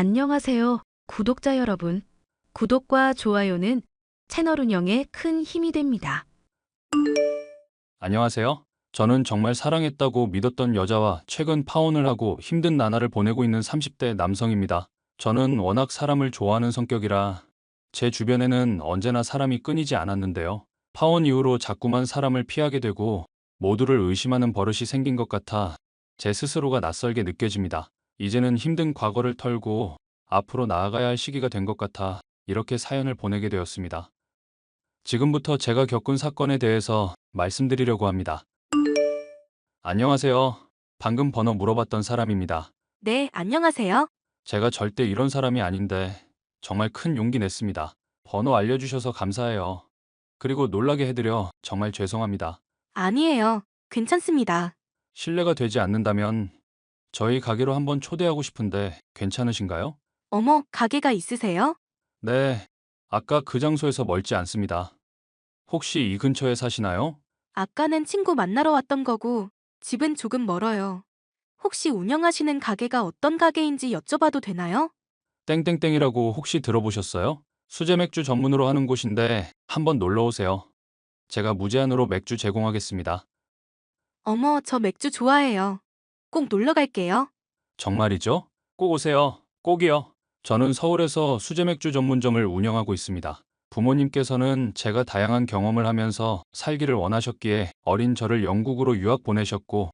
안녕하세요, 구독자 여러분. 구독과 좋아요는 채널 운영에 큰 힘이 됩니다. 안녕하세요. 저는 정말 사랑했다고 믿었던 여자와 최근 파혼을 하고 힘든 나날을 보내고 있는 30대 남성입니다. 저는 워낙 사람을 좋아하는 성격이라 제 주변에는 언제나 사람이 끊이지 않았는데요. 파혼 이후로 자꾸만 사람을 피하게 되고 모두를 의심하는 버릇이 생긴 것 같아 제 스스로가 낯설게 느껴집니다. 이제는 힘든 과거를 털고 앞으로 나아가야 할 시기가 된 것 같아 이렇게 사연을 보내게 되었습니다. 지금부터 제가 겪은 사건에 대해서 말씀드리려고 합니다. 안녕하세요. 방금 번호 물어봤던 사람입니다. 네, 안녕하세요. 제가 절대 이런 사람이 아닌데 정말 큰 용기 냈습니다. 번호 알려주셔서 감사해요. 그리고 놀라게 해드려 정말 죄송합니다. 아니에요. 괜찮습니다. 신뢰가 되지 않는다면 저희 가게로 한번 초대하고 싶은데 괜찮으신가요? 어머, 가게가 있으세요? 네. 아까 그 장소에서 멀지 않습니다. 혹시 이 근처에 사시나요? 아까는 친구 만나러 왔던 거고, 집은 조금 멀어요. 혹시 운영하시는 가게가 어떤 가게인지 여쭤봐도 되나요? 땡땡땡이라고 혹시 들어보셨어요? 수제 맥주 전문으로 하는 곳인데 한번 놀러 오세요. 제가 무제한으로 맥주 제공하겠습니다. 어머, 저 맥주 좋아해요. 꼭 놀러 갈게요. 정말이죠? 꼭 오세요. 꼭이요. 저는 서울에서 수제 맥주 전문점을 운영하고 있습니다. 부모님께서는 제가 다양한 경험을 하면서 살기를 원하셨기에 어린 저를 영국으로 유학 보내셨고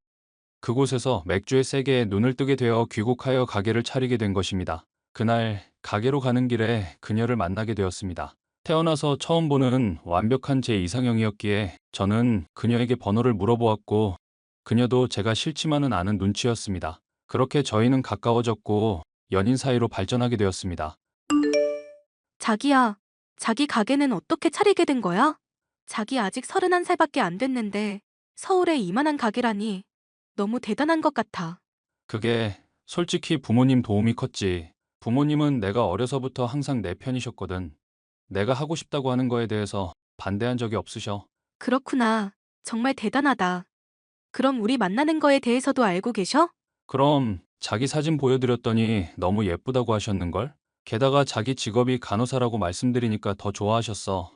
그곳에서 맥주의 세계에 눈을 뜨게 되어 귀국하여 가게를 차리게 된 것입니다. 그날 가게로 가는 길에 그녀를 만나게 되었습니다. 태어나서 처음 보는 완벽한 제 이상형이었기에 저는 그녀에게 번호를 물어보았고 그녀도 제가 싫지만은 않은 눈치였습니다. 그렇게 저희는 가까워졌고 연인 사이로 발전하게 되었습니다. 자기야, 자기 가게는 어떻게 차리게 된 거야? 자기 아직 31살밖에 안 됐는데 서울에 이만한 가게라니 너무 대단한 것 같아. 그게 솔직히 부모님 도움이 컸지. 부모님은 내가 어려서부터 항상 내 편이셨거든. 내가 하고 싶다고 하는 거에 대해서 반대한 적이 없으셔. 그렇구나. 정말 대단하다. 그럼 우리 만나는 거에 대해서도 알고 계셔? 그럼 자기 사진 보여드렸더니 너무 예쁘다고 하셨는걸? 게다가 자기 직업이 간호사라고 말씀드리니까 더 좋아하셨어.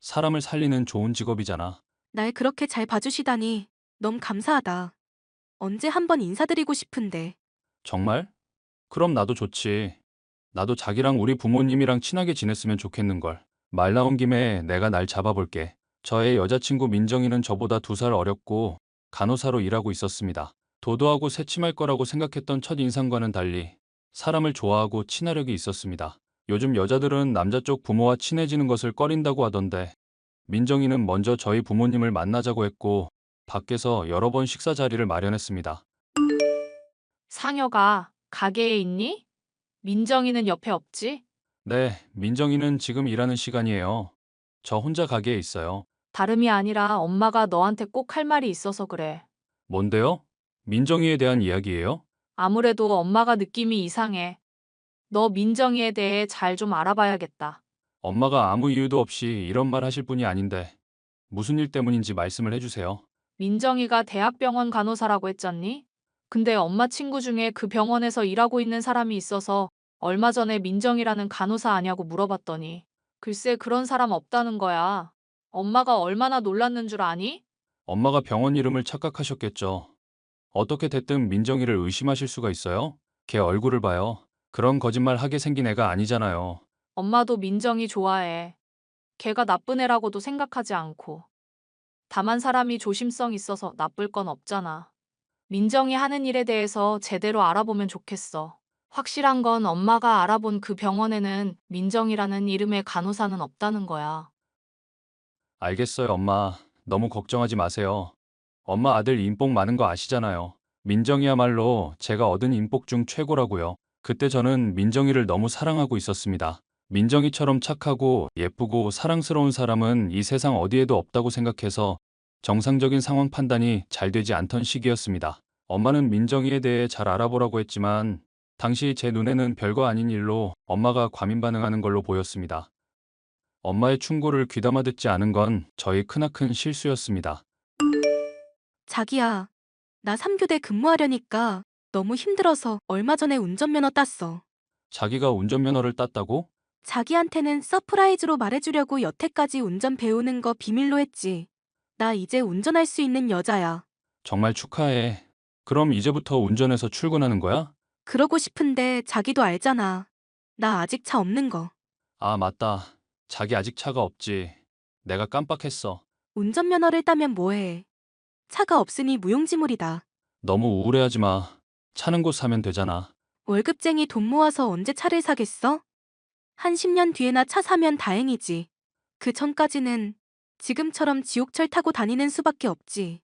사람을 살리는 좋은 직업이잖아. 날 그렇게 잘 봐주시다니 너무 감사하다. 언제 한번 인사드리고 싶은데. 정말? 그럼 나도 좋지. 나도 자기랑 우리 부모님이랑 친하게 지냈으면 좋겠는걸. 말 나온 김에 내가 날 잡아볼게. 저의 여자친구 민정이는 저보다 두 살 어렸고 간호사로 일하고 있었습니다. 도도하고 새침할 거라고 생각했던 첫 인상과는 달리 사람을 좋아하고 친화력이 있었습니다. 요즘 여자들은 남자 쪽 부모와 친해지는 것을 꺼린다고 하던데 민정이는 먼저 저희 부모님을 만나자고 했고 밖에서 여러 번 식사 자리를 마련했습니다. 상여가 가게에 있니? 민정이는 옆에 없지? 네, 민정이는 지금 일하는 시간이에요. 저 혼자 가게에 있어요. 다름이 아니라 엄마가 너한테 꼭 할 말이 있어서 그래. 뭔데요? 민정이에 대한 이야기예요? 아무래도 엄마가 느낌이 이상해. 너 민정이에 대해 잘 좀 알아봐야겠다. 엄마가 아무 이유도 없이 이런 말 하실 분이 아닌데 무슨 일 때문인지 말씀을 해주세요. 민정이가 대학병원 간호사라고 했잖니? 근데 엄마 친구 중에 그 병원에서 일하고 있는 사람이 있어서 얼마 전에 민정이라는 간호사 아냐고 물어봤더니 글쎄 그런 사람 없다는 거야. 엄마가 얼마나 놀랐는 줄 아니? 엄마가 병원 이름을 착각하셨겠죠. 어떻게 됐든 민정이를 의심하실 수가 있어요? 걔 얼굴을 봐요. 그런 거짓말 하게 생긴 애가 아니잖아요. 엄마도 민정이 좋아해. 걔가 나쁜 애라고도 생각하지 않고. 다만 사람이 조심성 있어서 나쁠 건 없잖아. 민정이 하는 일에 대해서 제대로 알아보면 좋겠어. 확실한 건 엄마가 알아본 그 병원에는 민정이라는 이름의 간호사는 없다는 거야. 알겠어요, 엄마. 너무 걱정하지 마세요. 엄마 아들 인복 많은 거 아시잖아요. 민정이야말로 제가 얻은 인복 중 최고라고요. 그때 저는 민정이를 너무 사랑하고 있었습니다. 민정이처럼 착하고 예쁘고 사랑스러운 사람은 이 세상 어디에도 없다고 생각해서 정상적인 상황 판단이 잘 되지 않던 시기였습니다. 엄마는 민정이에 대해 잘 알아보라고 했지만 당시 제 눈에는 별거 아닌 일로 엄마가 과민 반응하는 걸로 보였습니다. 엄마의 충고를 귀담아 듣지 않은 건 저희 크나큰 실수였습니다. 자기야, 나 3교대 근무하려니까 너무 힘들어서 얼마 전에 운전면허 땄어. 자기가 운전면허를 땄다고? 자기한테는 서프라이즈로 말해주려고 여태까지 운전 배우는 거 비밀로 했지. 나 이제 운전할 수 있는 여자야. 정말 축하해. 그럼 이제부터 운전해서 출근하는 거야? 그러고 싶은데 자기도 알잖아. 나 아직 차 없는 거. 아, 맞다. 자기 아직 차가 없지. 내가 깜빡했어. 운전면허를 따면 뭐해. 차가 없으니 무용지물이다. 너무 우울해하지 마. 차는 곧 사면 되잖아. 월급쟁이 돈 모아서 언제 차를 사겠어? 한 10년 뒤에나 차 사면 다행이지. 그 전까지는 지금처럼 지옥철 타고 다니는 수밖에 없지.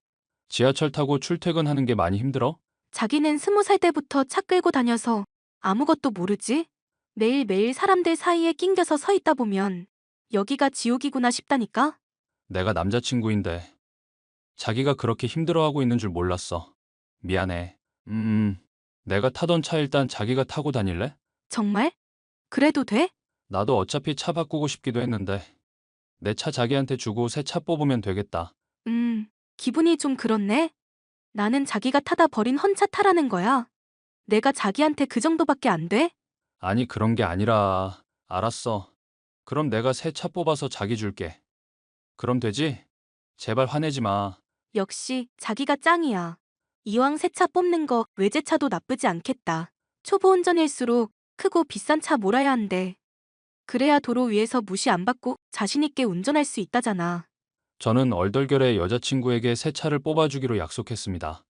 지하철 타고 출퇴근하는 게 많이 힘들어? 자기는 스무 살 때부터 차 끌고 다녀서 아무것도 모르지? 매일매일 사람들 사이에 낑겨서 서 있다 보면 여기가 지옥이구나 싶다니까? 내가 남자친구인데. 자기가 그렇게 힘들어하고 있는 줄 몰랐어. 미안해. 음, 내가 타던 차 일단 자기가 타고 다닐래? 정말? 그래도 돼? 나도 어차피 차 바꾸고 싶기도 했는데. 내 차 자기한테 주고 새 차 뽑으면 되겠다. 음, 기분이 좀 그렇네. 나는 자기가 타다 버린 헌차 타라는 거야. 내가 자기한테 그 정도밖에 안 돼? 아니, 그런 게 아니라. 알았어. 그럼 내가 새 차 뽑아서 자기 줄게. 그럼 되지? 제발 화내지 마. 역시 자기가 짱이야. 이왕 새 차 뽑는 거 외제차도 나쁘지 않겠다. 초보 운전일수록 크고 비싼 차 몰아야 한대. 그래야 도로 위에서 무시 안 받고 자신 있게 운전할 수 있다잖아. 저는 얼떨결에 여자친구에게 새 차를 뽑아주기로 약속했습니다.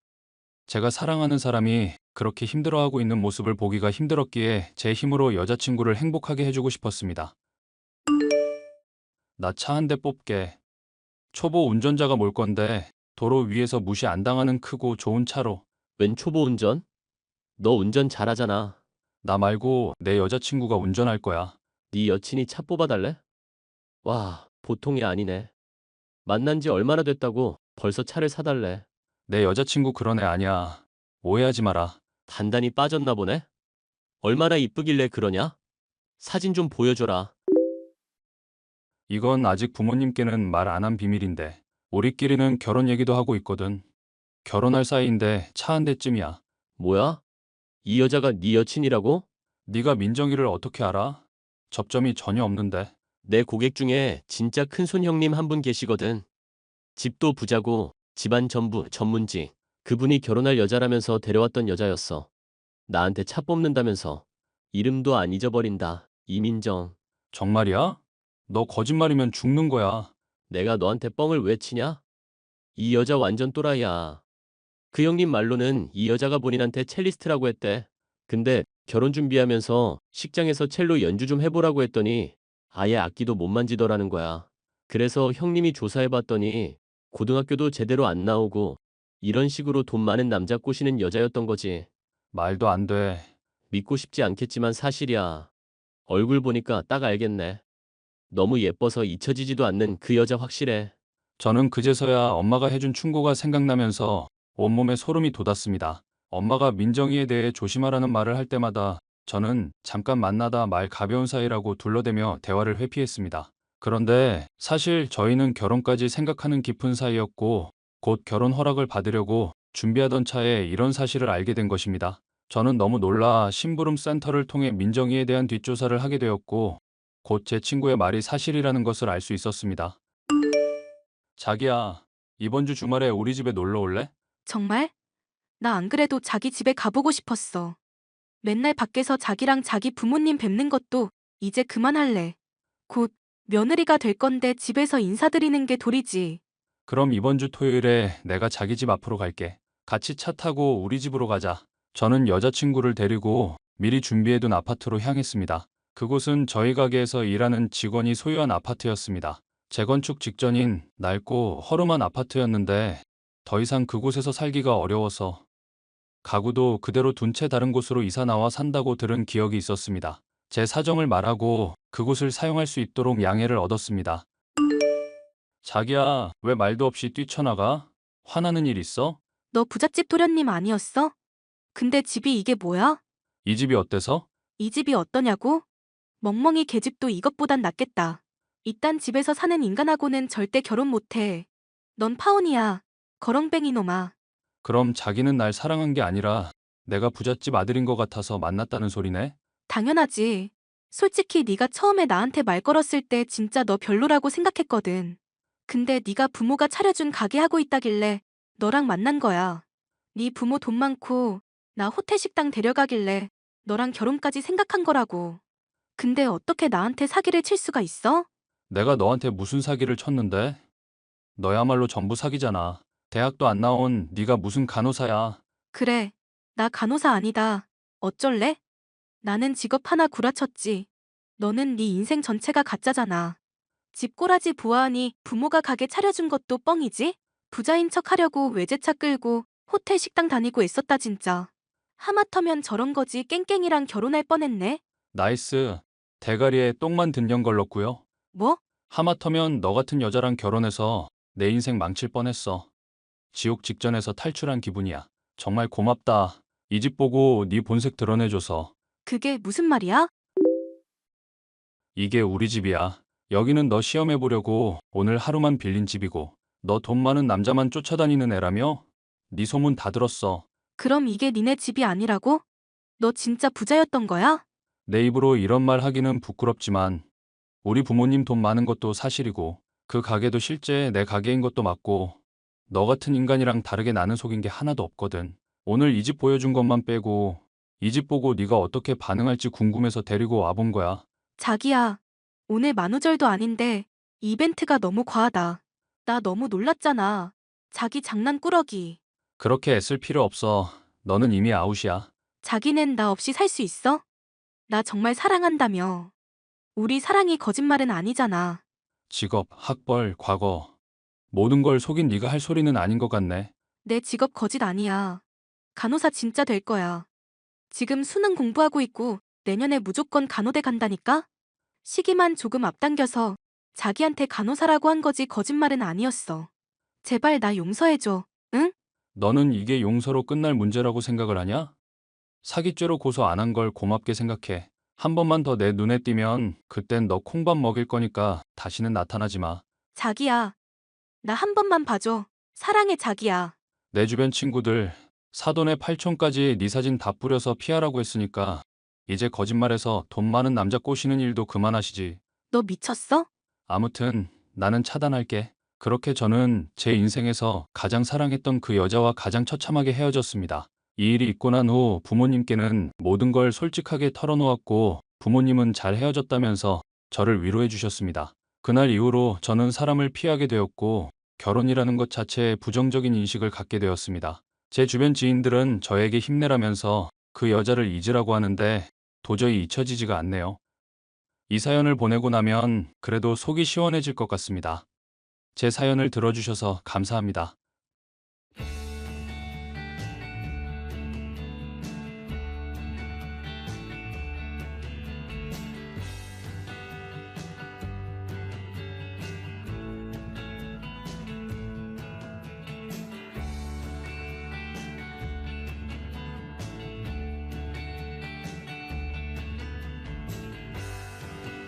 제가 사랑하는 사람이 그렇게 힘들어하고 있는 모습을 보기가 힘들었기에 제 힘으로 여자친구를 행복하게 해주고 싶었습니다. 나 차 한 대 뽑게. 초보 운전자가 몰 건데 도로 위에서 무시 안 당하는 크고 좋은 차로 웬 초보 운전? 너 운전 잘하잖아. 나 말고 내 여자친구가 운전할 거야. 네 여친이 차 뽑아달래? 와, 보통이 아니네. 만난 지 얼마나 됐다고 벌써 차를 사달래. 내 여자친구 그런 애 아니야. 오해하지 마라. 단단히 빠졌나 보네? 얼마나 이쁘길래 그러냐? 사진 좀 보여줘라. 이건 아직 부모님께는 말 안 한 비밀인데 우리끼리는 결혼 얘기도 하고 있거든. 결혼할 사이인데 차 한 대쯤이야. 뭐야? 이 여자가 네 여친이라고? 네가 민정이를 어떻게 알아? 접점이 전혀 없는데. 내 고객 중에 진짜 큰손 형님 한 분 계시거든. 집도 부자고 집안 전부 전문직. 그분이 결혼할 여자라면서 데려왔던 여자였어. 나한테 차 뽑는다면서. 이름도 안 잊어버린다. 이민정. 정말이야? 너 거짓말이면 죽는 거야. 내가 너한테 뻥을 왜 치냐? 이 여자 완전 또라이야. 그 형님 말로는 이 여자가 본인한테 첼리스트라고 했대. 근데 결혼 준비하면서 식장에서 첼로 연주 좀 해보라고 했더니 아예 악기도 못 만지더라는 거야. 그래서 형님이 조사해봤더니 고등학교도 제대로 안 나오고 이런 식으로 돈 많은 남자 꼬시는 여자였던 거지. 말도 안 돼. 믿고 싶지 않겠지만 사실이야. 얼굴 보니까 딱 알겠네. 너무 예뻐서 잊혀지지도 않는 그 여자 확실해. 저는 그제서야 엄마가 해준 충고가 생각나면서 온몸에 소름이 돋았습니다. 엄마가 민정이에 대해 조심하라는 말을 할 때마다 저는 잠깐 만나다 말 가벼운 사이라고 둘러대며 대화를 회피했습니다. 그런데 사실 저희는 결혼까지 생각하는 깊은 사이였고 곧 결혼 허락을 받으려고 준비하던 차에 이런 사실을 알게 된 것입니다. 저는 너무 놀라 심부름 센터를 통해 민정이에 대한 뒷조사를 하게 되었고 곧 제 친구의 말이 사실이라는 것을 알 수 있었습니다. 자기야, 이번 주 주말에 우리 집에 놀러 올래? 정말? 나 안 그래도 자기 집에 가보고 싶었어. 맨날 밖에서 자기랑 자기 부모님 뵙는 것도 이제 그만할래. 곧 며느리가 될 건데 집에서 인사드리는 게 도리지. 그럼 이번 주 토요일에 내가 자기 집 앞으로 갈게. 같이 차 타고 우리 집으로 가자. 저는 여자친구를 데리고 미리 준비해둔 아파트로 향했습니다. 그곳은 저희 가게에서 일하는 직원이 소유한 아파트였습니다. 재건축 직전인 낡고 허름한 아파트였는데 더 이상 그곳에서 살기가 어려워서 가구도 그대로 둔 채 다른 곳으로 이사 나와 산다고 들은 기억이 있었습니다. 제 사정을 말하고 그곳을 사용할 수 있도록 양해를 얻었습니다. 자기야, 왜 말도 없이 뛰쳐나가? 화나는 일 있어? 너 부잣집 도련님 아니었어? 근데 집이 이게 뭐야? 이 집이 어때서? 이 집이 어떠냐고? 멍멍이 개집도 이것보단 낫겠다. 이딴 집에서 사는 인간하고는 절대 결혼 못해. 넌 파혼이야. 거렁뱅이 놈아. 그럼 자기는 날 사랑한 게 아니라 내가 부잣집 아들인 것 같아서 만났다는 소리네? 당연하지. 솔직히 네가 처음에 나한테 말 걸었을 때 진짜 너 별로라고 생각했거든. 근데 네가 부모가 차려준 가게 하고 있다길래 너랑 만난 거야. 네 부모 돈 많고 나 호텔 식당 데려가길래 너랑 결혼까지 생각한 거라고. 근데 어떻게 나한테 사기를 칠 수가 있어? 내가 너한테 무슨 사기를 쳤는데? 너야말로 전부 사기잖아. 대학도 안 나온 네가 무슨 간호사야. 그래, 나 간호사 아니다. 어쩔래? 나는 직업 하나 구라쳤지. 너는 네 인생 전체가 가짜잖아. 집 꼬라지 보아하니 부모가 가게 차려준 것도 뻥이지? 부자인 척 하려고 외제차 끌고 호텔 식당 다니고 있었다 진짜. 하마터면 저런 거지 깽깽이랑 결혼할 뻔했네. 나이스. 대가리에 똥만 든년 걸렀고요. 뭐? 하마터면 너 같은 여자랑 결혼해서 내 인생 망칠 뻔했어. 지옥 직전에서 탈출한 기분이야. 정말 고맙다. 이 집 보고 네 본색 드러내줘서. 그게 무슨 말이야? 이게 우리 집이야. 여기는 너 시험해 보려고 오늘 하루만 빌린 집이고 너 돈 많은 남자만 쫓아다니는 애라며? 네 소문 다 들었어. 그럼 이게 니네 집이 아니라고? 너 진짜 부자였던 거야? 내 입으로 이런 말 하기는 부끄럽지만 우리 부모님 돈 많은 것도 사실이고 그 가게도 실제 내 가게인 것도 맞고 너 같은 인간이랑 다르게 나는 속인 게 하나도 없거든. 오늘 이 집 보여준 것만 빼고 이 집 보고 네가 어떻게 반응할지 궁금해서 데리고 와본 거야. 자기야, 오늘 만우절도 아닌데 이벤트가 너무 과하다. 나 너무 놀랐잖아. 자기 장난꾸러기. 그렇게 애쓸 필요 없어. 너는 이미 아웃이야. 자기는 나 없이 살 수 있어? 나 정말 사랑한다며. 우리 사랑이 거짓말은 아니잖아. 직업, 학벌, 과거 모든 걸 속인 네가 할 소리는 아닌 것 같네. 내 직업 거짓 아니야. 간호사 진짜 될 거야. 지금 수능 공부하고 있고 내년에 무조건 간호대 간다니까? 시기만 조금 앞당겨서 자기한테 간호사라고 한 거지 거짓말은 아니었어. 제발 나 용서해줘. 너는 이게 용서로 끝날 문제라고 생각을 하냐? 사기죄로 고소 안 한 걸 고맙게 생각해. 한 번만 더 내 눈에 띄면 그땐 너 콩밥 먹일 거니까 다시는 나타나지 마. 자기야. 나 한 번만 봐줘. 사랑해 자기야. 내 주변 친구들 사돈의 팔촌까지 네 사진 다 뿌려서 피하라고 했으니까 이제 거짓말해서 돈 많은 남자 꼬시는 일도 그만하시지. 너 미쳤어? 아무튼 나는 차단할게. 그렇게 저는 제 인생에서 가장 사랑했던 그 여자와 가장 처참하게 헤어졌습니다. 이 일이 있고 난 후 부모님께는 모든 걸 솔직하게 털어놓았고 부모님은 잘 헤어졌다면서 저를 위로해 주셨습니다. 그날 이후로 저는 사람을 피하게 되었고 결혼이라는 것 자체에 부정적인 인식을 갖게 되었습니다. 제 주변 지인들은 저에게 힘내라면서 그 여자를 잊으라고 하는데 도저히 잊혀지지가 않네요. 이 사연을 보내고 나면 그래도 속이 시원해질 것 같습니다. 제 사연을 들어주셔서 감사합니다.